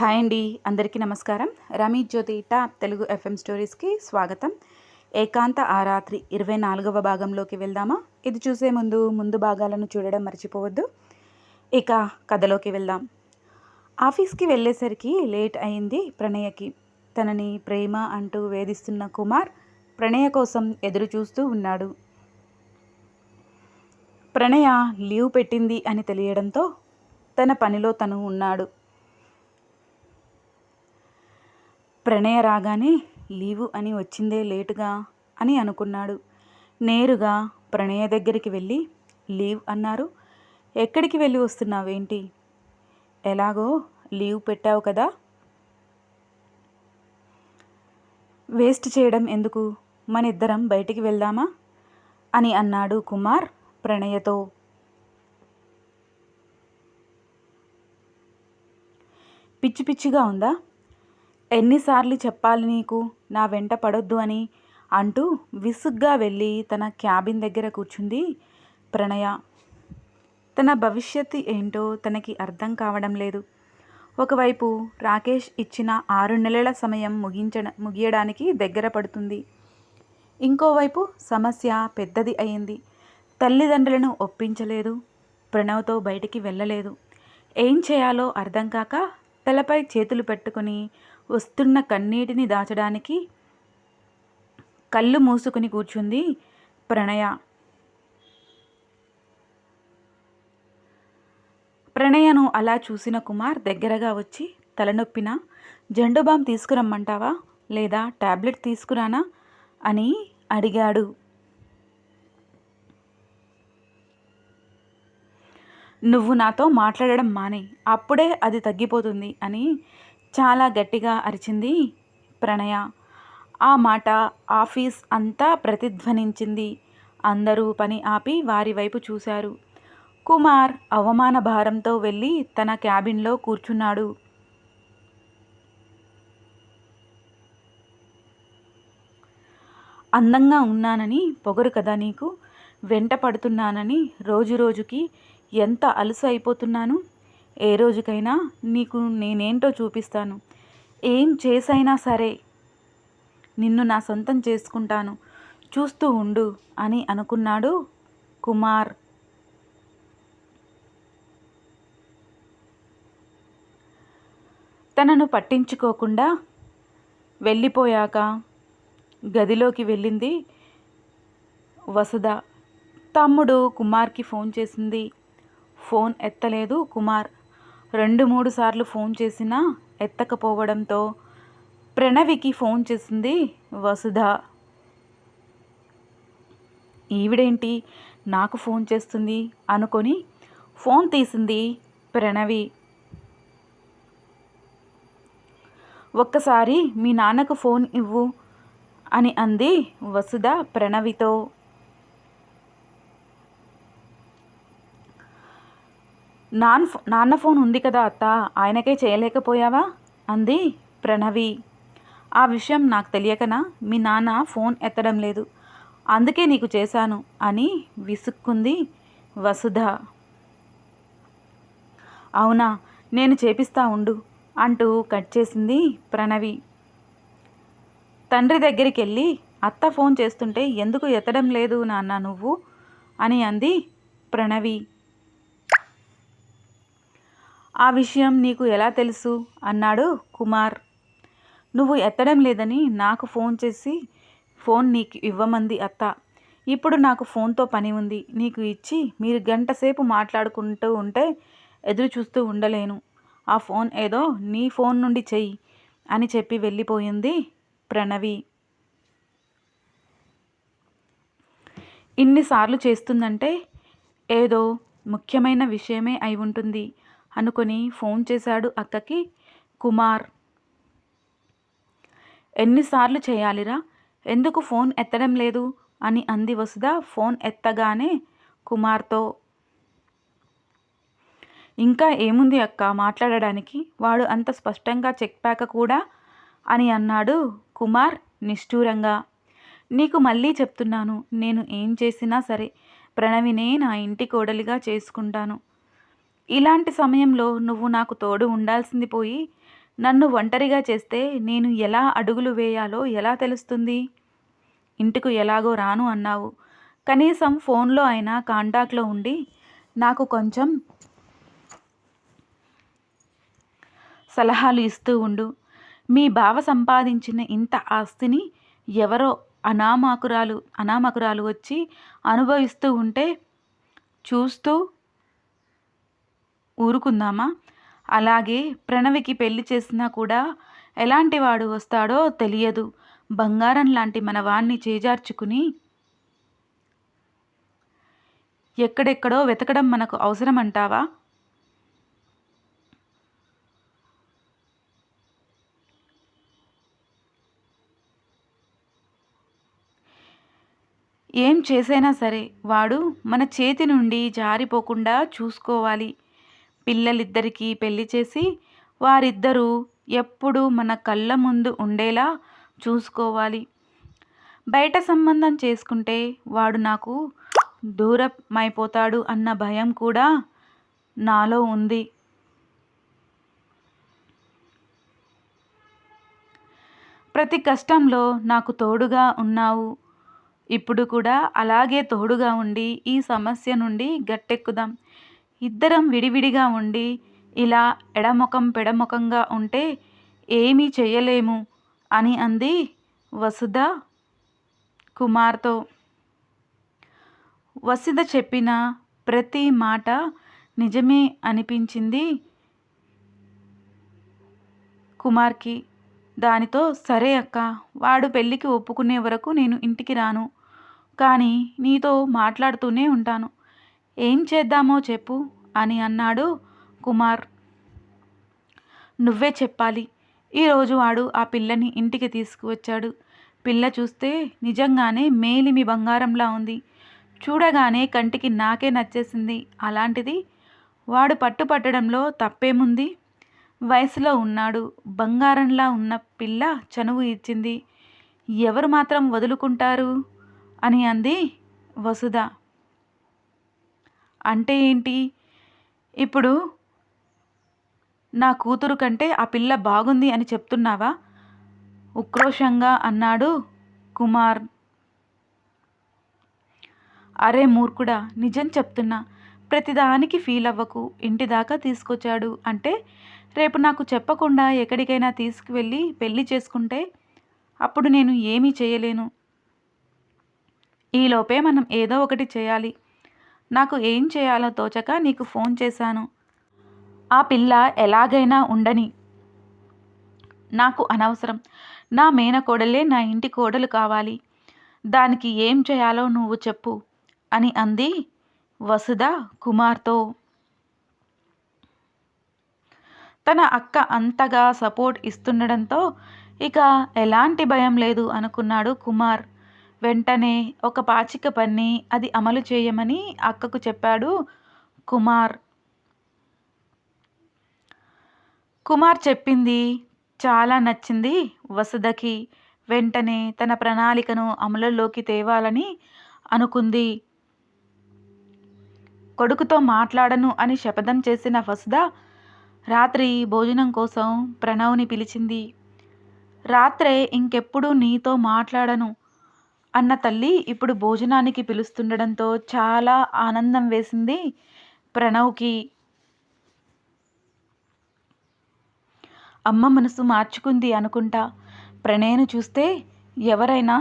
Hi అండి అందరికీ నమస్కారం. రమీ జ్యోతి టాప్ తెలుగు ఎఫ్ఎం స్టోరీస్కి స్వాగతం. ఏకాంత ఆ రాత్రి ఇరవై నాలుగవ భాగంలోకి వెళ్దామా? ఇది చూసే ముందు ముందు భాగాలను చూడడం మర్చిపోవద్దు. ఇక కథలోకి వెళ్దాం. ఆఫీస్కి వెళ్ళేసరికి లేట్ అయింది ప్రణయకి. తనని ప్రేమ అంటూ వేధిస్తున్న కుమార్ ప్రణయ కోసం ఎదురు చూస్తూ ఉన్నాడు. ప్రణయ లీవ్ పెట్టింది అని తెలియడంతో తన పనిలో తను ఉన్నాడు. ప్రణయ రాగానే లీవు అని వచ్చిందే లేటుగా అని అనుకున్నాడు. నేరుగా ప్రణయ దగ్గరికి వెళ్ళి లీవ్ అన్నారు. ఎక్కడికి వెళ్ళి వస్తున్నావేంటి? ఎలాగో లీవ్ పెట్టావు కదా. వేస్ట్ చేయడం ఎందుకు? మన ఇద్దరం బయటికి వెళ్దామా? అని అన్నాడు కుమార్ ప్రణయతో. పిచ్చి పిచ్చిగా ఉందా? ఎన్నిసార్లు చెప్పాలి నీకు? నా వెంట పడొద్దు అని అంటూ విసుగ్గా వెళ్ళి తన క్యాబిన్ దగ్గర కూర్చుంది ప్రణయ. తన భవిష్యత్తు ఏంటో తనకి అర్థం కావడం లేదు. ఒకవైపు రాకేష్ ఇచ్చిన ఆరు నెలల సమయం ముగించ ముగియడానికి దగ్గర పడుతుంది. ఇంకోవైపు సమస్య పెద్దది అయింది. తల్లిదండ్రులను ఒప్పించలేదు. ప్రణవ్తో బయటికి వెళ్ళలేదు. ఏం చేయాలో అర్థం కాక తలపై చేతులు పెట్టుకుని వస్తున్న కన్నీటిని దాచడానికి కళ్ళు మూసుకుని కూర్చుంది ప్రణయ. ప్రణయను అలా చూసిన కుమార్ దగ్గరగా వచ్చి తలనొప్పిన జండు బామ్ తీసుకురమ్మంటావా? లేదా ట్యాబ్లెట్ తీసుకురానా? అని అడిగాడు. నువ్వు నాతో మాట్లాడడం మానే అప్పుడే అది తగ్గిపోతుంది అని చాలా గట్టిగా అరిచింది ప్రణయ. ఆ మాట ఆఫీస్ అంతా ప్రతిధ్వనించింది. అందరూ పని ఆపి వారి వైపు చూశారు. కుమార్ అవమాన భారంతో వెళ్ళి తన క్యాబిన్లో కూర్చున్నాడు. అందంగా ఉన్నానని పొగరు కదా నీకు? వెంట పడుతున్నానని రోజు రోజుకి ఎంత అలుసు అయిపోతున్నాను? ఏ రోజుకైనా నీకు నేనేంటో చూపిస్తాను. ఏం చేసైనా సరే నిన్ను నా సొంతం చేసుకుంటాను. చూస్తూ ఉండు అని అనుకున్నాడు కుమార్. తనను పట్టించుకోకుండా వెళ్ళిపోయాక గదిలోకి వెళ్ళింది వసుధ. తమ్ముడు కుమార్కి ఫోన్ చేసింది. ఫోన్ ఎత్తలేదు కుమార్. రెండు మూడు సార్లు ఫోన్ చేసినా ఎత్తకపోవడంతో ప్రణవికి ఫోన్ చేసింది వసుధ. ఈవిడేంటి? నాకు ఫోన్ చేస్తుంది అనుకొని ఫోన్ తీసింది ప్రణవి. ఒక్కసారి మీ నాన్నకు ఫోన్ ఇవ్వు అని అంది వసుధ ప్రణవితో. నాన్ నాన్న ఫోన్ ఉంది కదా అత్త ఆయనకే చేయలేకపోయావా? అంది ప్రణవి. ఆ విషయం నాకు తెలియకనా? మీ నాన్న ఫోన్ ఎత్తడం లేదు. అందుకే నీకు చేశాను అని విసుక్కుంది వసుధ. అవునా నేను చేపిస్తా ఉండు అంటూ కట్ చేసింది ప్రణవి. తండ్రి దగ్గరికి వెళ్ళి అత్త ఫోన్ చేస్తుంటే ఎందుకు ఎత్తడం లేదు నాన్న నువ్వు? అని అంది ప్రణవి. ఆ విషయం నీకు ఎలా తెలుసు? అన్నాడు కుమార్. నువ్వు ఎత్తడం లేదని నాకు ఫోన్ చేసి ఫోన్ నీకు ఇవ్వమంది అత్త. ఇప్పుడు నాకు ఫోన్తో పని ఉంది. నీకు ఇచ్చి మీరు గంట సేపు మాట్లాడుకుంటూ ఉంటే ఎదురు చూస్తూ ఉండలేను. ఆ ఫోన్ ఏదో నీ ఫోన్ నుండి చెయ్యి అని చెప్పి వెళ్ళిపోయింది ప్రణవి. ఇన్నిసార్లు చేస్తుందంటే ఏదో ముఖ్యమైన విషయమే అయి ఉంటుంది. అనుకొని ఫోన్ చేశాడు అక్కకి కుమార్ ఎన్నిసార్లు చేయాలిరా? ఎందుకు ఫోన్ ఎత్తడం లేదు? అని అంది వసుధ. ఫోన్ ఎత్తగానే కుమార్తో ఇంకా ఏముంది అక్క మాట్లాడడానికి? వాడు అంత స్పష్టంగా చెప్పాక కూడా? అని అన్నాడు కుమార్ నిష్ఠూరంగా. నీకు మళ్ళీ చెప్తున్నాను నేను ఏం చేసినా సరే ప్రణవినే నా ఇంటి కోడలిగా చేసుకుంటాను. ఇలాంటి సమయంలో నువ్వు నాకు తోడు ఉండాల్సింది పోయి నన్ను ఒంటరిగా చేస్తే నేను ఎలా అడుగులు వేయాలో ఎలా తెలుస్తుంది? ఇంటికి ఎలాగో రాను అన్నావు. కనీసం ఫోన్లో అయినా కాంటాక్ట్లో ఉండి నాకు కొంచెం సలహాలు ఇస్తూ ఉండు. మీ బావ సంపాదించిన ఇంత ఆస్తిని ఎవరో అనామకురాలు అనామకురాలు వచ్చి అనుభవిస్తూ ఉంటే చూస్తూ ఊరుకుందామా? అలాగే ప్రణవికి పెళ్ళి చేసినా కూడా ఎలాంటి వాడు వస్తాడో తెలియదు. బంగారం లాంటి మన వాణ్ణి చేజార్చుకుని ఎక్కడెక్కడో వెతకడం మనకు అవసరం అంటావా ఏం చేసైనా సరే వాడు మన చేతి నుండి జారిపోకుండా చూసుకోవాలి. పిల్లలిద్దరికీ పెళ్ళి చేసి వారిద్దరూ ఎప్పుడు మన కళ్ళ ముందు ఉండేలా చూసుకోవాలి. బయట సంబంధం చేసుకుంటే వాడు నాకు దూరమైపోతాడు అన్న భయం కూడా నాలో ఉంది. ప్రతి కష్టంలో నాకు తోడుగా ఉన్నావు. ఇప్పుడు కూడా అలాగే తోడుగా ఉండి ఈ సమస్య నుండి గట్టెక్కుదాం. ఇద్దరం విడివిడిగా ఉండి ఇలా ఎడముఖం పెడముఖంగా ఉంటే ఏమీ చేయలేము అని అంది వసుధ కుమార్తో. వసుధ చెప్పిన ప్రతి మాట నిజమే అనిపించింది కుమార్కి. దానితో సరే అక్క వాడు పెళ్ళికి ఒప్పుకునే వరకు నేను ఇంటికి రాను కానీ నీతో మాట్లాడుతూనే ఉంటాను. ఏం చేద్దామో చెప్పు అని అన్నాడు కుమార్. నువ్వే చెప్పాలి. ఈరోజు వాడు ఆ పిల్లని ఇంటికి తీసుకువచ్చాడు. పిల్ల చూస్తే నిజంగానే మేలిమి బంగారంలా ఉంది. చూడగానే కంటికి నాకే నచ్చేసింది. అలాంటిది వాడు పట్టుపట్టడంలో తప్పేముంది? వయసులో ఉన్నాడు. బంగారంలా ఉన్న పిల్ల చనువు ఇచ్చింది. ఎవరు మాత్రం వదులుకుంటారు? అని అంది వసుధ. అంటే ఏంటి? ఇప్పుడు నా కూతురు కంటే ఆ పిల్ల బాగుంది అని చెప్తున్నావా? ఉక్రోషంగా అన్నాడు కుమార్. అరే మూర్ఖుడా నిజం చెప్తున్నా. ప్రతిదానికి ఫీల్ అవ్వకు. ఇంటి దాకా తీసుకొచ్చాడు. అంటే రేపు నాకు చెప్పకుండా ఎక్కడికైనా తీసుకువెళ్ళి పెళ్ళి చేసుకుంటే అప్పుడు నేను ఏమీ చేయలేను. ఈలోపే మనం ఏదో ఒకటి చేయాలి. నాకు ఏం చేయాలో తోచక నీకు ఫోన్ చేశాను. ఆ పిల్ల ఎలాగైనా ఉండని. నాకు అనవసరం. నా మేనకోడలే నా ఇంటి కోడలు కావాలి. దానికి ఏం చేయాలో నువ్వు చెప్పు అని అంది వసుధ కుమార్తో. తన అక్క అంతగా సపోర్ట్ ఇస్తుండడంతో ఇక ఎలాంటి భయం లేదు అనుకున్నాడు కుమార్. వెంటనే ఒక పాచిక పన్ని అది అమలు చేయమని అక్కకు చెప్పాడు కుమార్. కుమార్ చెప్పింది చాలా నచ్చింది వసుధకి. వెంటనే తన ప్రణాళికను అమలులోకి తేవాలని అనుకుంది. కొడుకుతో మాట్లాడను అని శపథం చేసిన వసుధ రాత్రి భోజనం కోసం ప్రణవ్ని పిలిచింది. రాత్రే ఇంకెప్పుడు నీతో మాట్లాడను. అన్న తల్లి ఇప్పుడు భోజనానికి పిలుస్తుండడంతో చాలా ఆనందం వేసింది ప్రణవ్కి. అమ్మ మనసు మార్చుకుంది అనుకుంటా. ప్రణయను చూస్తే ఎవరైనా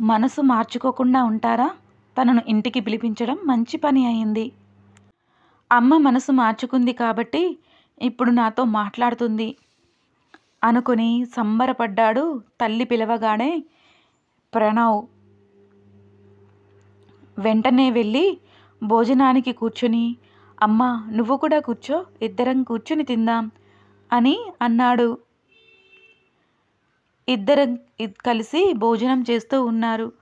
మనసు మార్చుకోకుండా ఉంటారా? తనను ఇంటికి పిలిపించడం మంచి పని అయింది. అమ్మ మనసు మార్చుకుంది కాబట్టి ఇప్పుడు నాతో మాట్లాడుతుంది అనుకుని సంబరపడ్డాడు తల్లి పిలవగానే ప్రణవ్ వెంటనే వెళ్ళి భోజనానికి కూర్చుని అమ్మ నువ్వు కూడా కూర్చో ఇద్దరం కూర్చుని తిందాం అని అన్నాడు. ఇద్దరం కలిసి భోజనం చేస్తూ ఉన్నారు.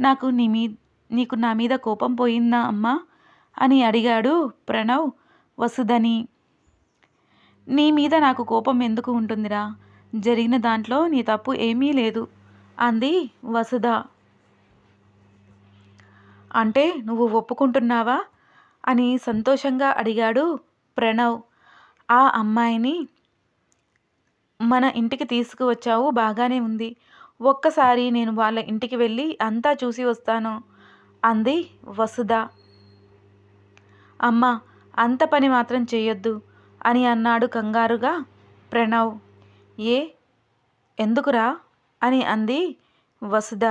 నాకు నీ మీ నీకు నా మీద కోపం పోయిందా అమ్మా? అని అడిగాడు ప్రణవ్ వసుదని నీ మీద నాకు కోపం ఎందుకు ఉంటుందిరా? జరిగిన దాంట్లో నీ తప్పు ఏమీ లేదు. అంది వసుధ. అంటే నువ్వు ఒప్పుకుంటున్నావా? అని సంతోషంగా అడిగాడు ప్రణవ్. ఆ అమ్మాయిని మన ఇంటికి తీసుకువచ్చావు బాగానే ఉంది. ఒక్కసారి నేను వాళ్ళ ఇంటికి వెళ్ళి అంతా చూసి వస్తాను అంది వసుధ. అమ్మ అంత పని మాత్రం చేయొద్దు అని అన్నాడు కంగారుగా ప్రణవ్. ఏ? ఎందుకురా? అని అంది వసుధ.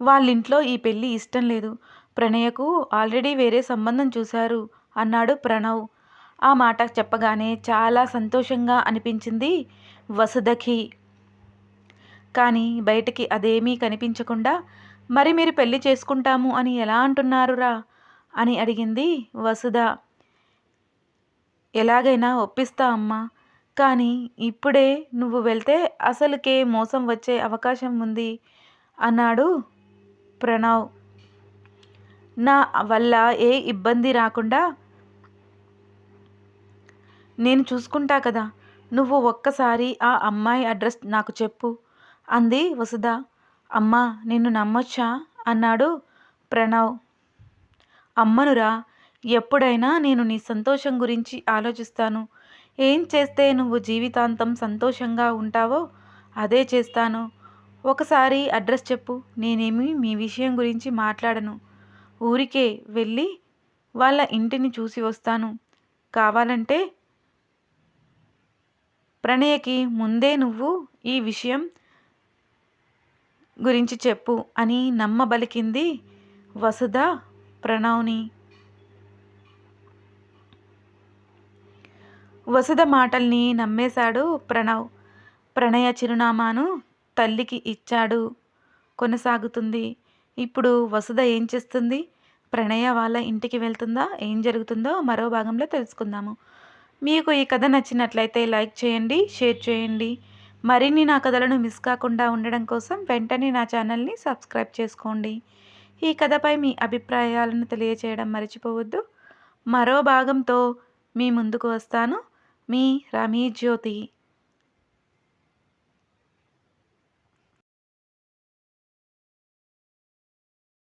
వాళ్ళింట్లో ఈ పెళ్ళి ఇష్టం లేదు. ప్రణయకు ఆల్రెడీ వేరే సంబంధం చూశారు అన్నాడు ప్రణవ్. ఆ మాట చెప్పగానే చాలా సంతోషంగా అనిపించింది వసుధకి. కానీ బయటికి అదేమీ కనిపించకుండా మరి మీరు పెళ్ళి చేసుకుంటాము అని ఎలా అంటున్నారురా? అని అడిగింది వసుధ. ఎలాగైనా ఒప్పిస్తా అమ్మా కానీ ఇప్పుడే నువ్వు వెళ్తే అసలుకే మోసం వచ్చే అవకాశం ఉంది అన్నాడు ప్రణవ్. నా వల్ల ఏ ఇబ్బంది రాకుండా నేను చూసుకుంటా కదా నువ్వు ఒక్కసారి ఆ అమ్మాయి అడ్రస్ నాకు చెప్పు అంది వసుధ. అమ్మా నిన్ను నమ్మొచ్చా? అన్నాడు ప్రణవ్. అమ్మనురా ఎప్పుడైనా నేను నీ సంతోషం గురించి ఆలోచిస్తాను ఏం చేస్తే నువ్వు జీవితాంతం సంతోషంగా ఉంటావో అదే చేస్తాను. ఒకసారి అడ్రస్ చెప్పు. నేనేమి మీ విషయం గురించి మాట్లాడను. ఊరికే వెళ్ళి వాళ్ళ ఇంటిని చూసి వస్తాను. కావాలంటే ప్రణయకి ముందే నువ్వు ఈ విషయం గురించి చెప్పు అని నమ్మబలికింది వసుధ ప్రణవ్ని. వసుధ మాటల్ని నమ్మేశాడు ప్రణవ్. ప్రణయ చిరునామాను తల్లికి ఇచ్చాడు. కొనసాగుతుంది. ఇప్పుడు వసుధ ఏం చేస్తుంది? ప్రణయ వాళ్ళ ఇంటికి వెళ్తుందా? ఏం జరుగుతుందో మరో భాగంలో తెలుసుకుందాము. మీకు ఈ కథ నచ్చినట్లయితే లైక్ చేయండి షేర్ చేయండి. మరిన్ని నా కథలను మిస్ కాకుండా ఉండడం కోసం వెంటనే నా ఛానల్ని సబ్స్క్రైబ్ చేసుకోండి. ఈ కథపై మీ అభిప్రాయాలను తెలియచేయడం మర్చిపోవద్దు. మరో భాగంతో మీ ముందుకు వస్తాను. మీ రమీ జ్యోతి